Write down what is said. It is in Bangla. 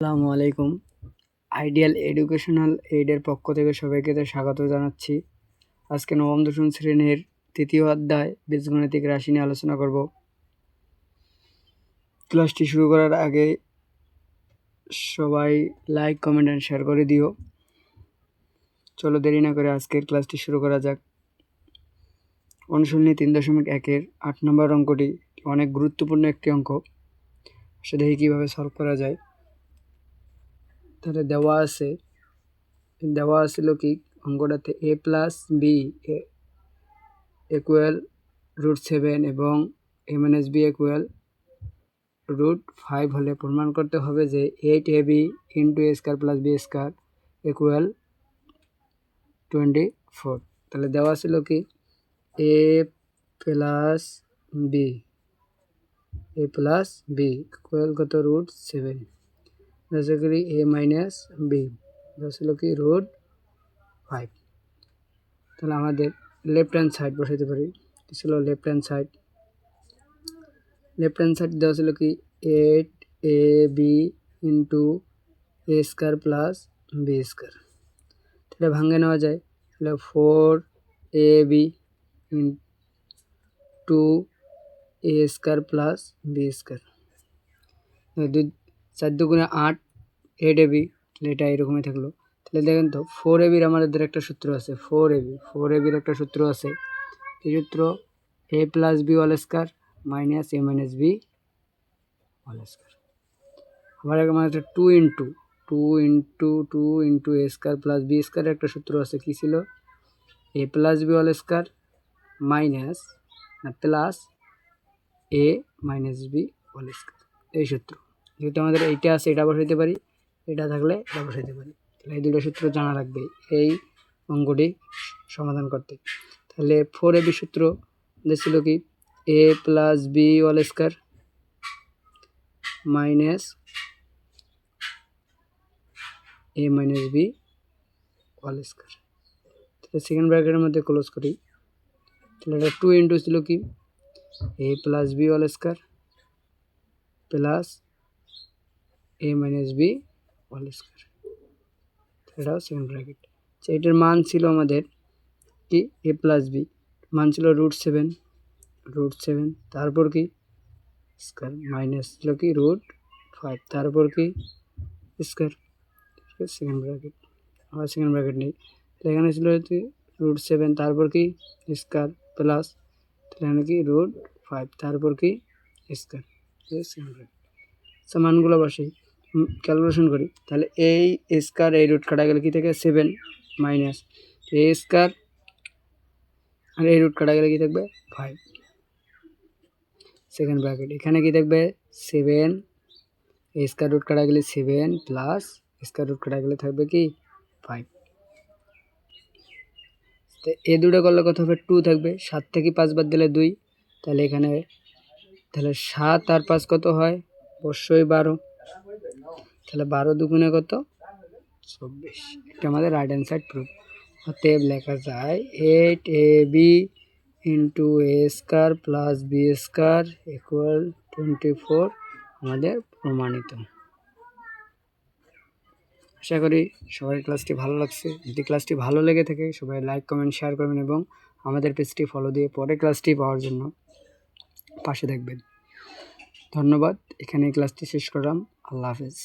আসসালামু আলাইকুম। আইডিয়াল এডুকেশনাল এইডের পক্ষ থেকে সবাইকে স্বাগত জানাচ্ছি। আজকে নবম, দশম শ্রেণির তৃতীয় অধ্যায়, বীজগণিতিক রাশি নিয়ে আলোচনা করব। ক্লাসটি শুরু করার আগে সবাই লাইক কমেন্ট অ্যান্ড শেয়ার করে দিও। চলো দেরি না করে আজকের ক্লাসটি শুরু করা যাক। অনুশীলনী তিন দশমিক একের আট নম্বর অঙ্কটি অনেক গুরুত্বপূর্ণ একটি অঙ্ক। সে দেখি কীভাবে সলভ করা যায়। তাহলে দেওয়া আছে। দেওয়া আছিল কি? অঙ্কটাতে A plus B equal root seven এবং A minus B equal root five হলে প্রমাণ করতে হবে যে eight A B into A square plus B square equal twenty four তাহলে দেওয়া ছিল কি? A plus B A plus B equal কত? রুট সেভেন দশ করি এ মাইনাস বি হলো কি রুট ফাইভ তাহলে আমাদের লেফট হ্যান্ড সাইড বসাইতে পারি। ছিল left hand side left hand side দেওয়া ছিল কি? Eight A B into A square plus B square এটা ভাঙে নেওয়া যায়। তাহলে four A B two A square plus B square দুই চার দুগুণে আট এইট এবি তাহলে এটা এরকমই থাকল। তাহলে দেখেন তো ফোর এবির আমাদের একটা সূত্র আছে ফোর এবি ফোর এবির একটা সূত্র আছে। এই সূত্র? A plus B all square minus A minus B all square আবার আমাদের two into two into two into A square plus B স্কোয়ারের একটা সূত্র আছে, কী ছিল? A plus B all square minus plus A minus B all square এই সূত্র। যেহেতু আমাদের এইটা আছে, এটা বসাইতে পারি, এটা থাকলে এটা বসাইতে পারি। তাহলে এই দুটো সূত্র জানা লাগবে, এই অঙ্গটি সমাধান করতে। তাহলে ফোর এ বি সূত্র ছিল কি? A plus B all square minus A minus B all square তাহলে সেকেন্ড ব্র্যাকেটের মধ্যে ক্লোজ করি। তাহলে এটা টু ইন্টু ছিল কি? A plus B all square plus A minus B all square এটাও সেকেন্ড ব্র্যাকেট আচ্ছা এটার মান ছিল আমাদের কি? এ প্লাস বি মান ছিল রুট সেভেন রুট সেভেন তারপর কি? স্কোয়ার মাইনাস ছিল কি? রুট ফাইভ তারপর কি? স্কোয়ার সেকেন্ড ব্র্যাকেট আবার সেকেন্ড ব্র্যাকেট নেই। এখানে ছিল রুট সেভেন তারপর কি? স্কোয়ার প্লাস তাহলে এখানে কি? রুট ফাইভ তারপর কি? স্কোয়ার সেকেন্ড ব্র্যাকেট আচ্ছা মানগুলো বসেই। ক্যালকুলেশন করি, তাহলে এই স্কার এই রুট কাটা গেলে কী থাকে? সেভেন মাইনাস এ স্কার আর এই রুট কাটা গেলে কী থাকবে? ফাইভ সেকেন্ড ব্র্যাকেট এখানে কী থাকবে? সেভেন এ স্কার রুট কাটা গেলে সেভেন প্লাস স্কার রুট কাটা গেলে থাকবে কি? ফাইভ তো এ দুটো করলে কত হবে? টু থাকবে। সাত থেকে পাঁচ বাদ দিলে দুই, তাহলে এখানে, তাহলে সাত আর পাঁচ কত হয়? অবশ্যই বারো। তাহলে বারো দুগুণে কত? চব্বিশ। এটা আমাদের রাইট হ্যান্ড সাইড প্রুফ অতএব লেখা যায় eight A B into A square plus B square equal twenty four আমাদের প্রমাণিত। আশা করি সবাই ক্লাসটি ভালো লাগছে। যদি ক্লাসটি ভালো লেগে থাকে, সবাই লাইক কমেন্ট শেয়ার করবেন এবং আমাদের পেজটি ফলো দিয়ে পরে ক্লাসটি পাওয়ার জন্য পাশে থাকবেন ধন্যবাদ। এখানে ক্লাসটি শেষ করলাম। আল্লাহ হাফেজ।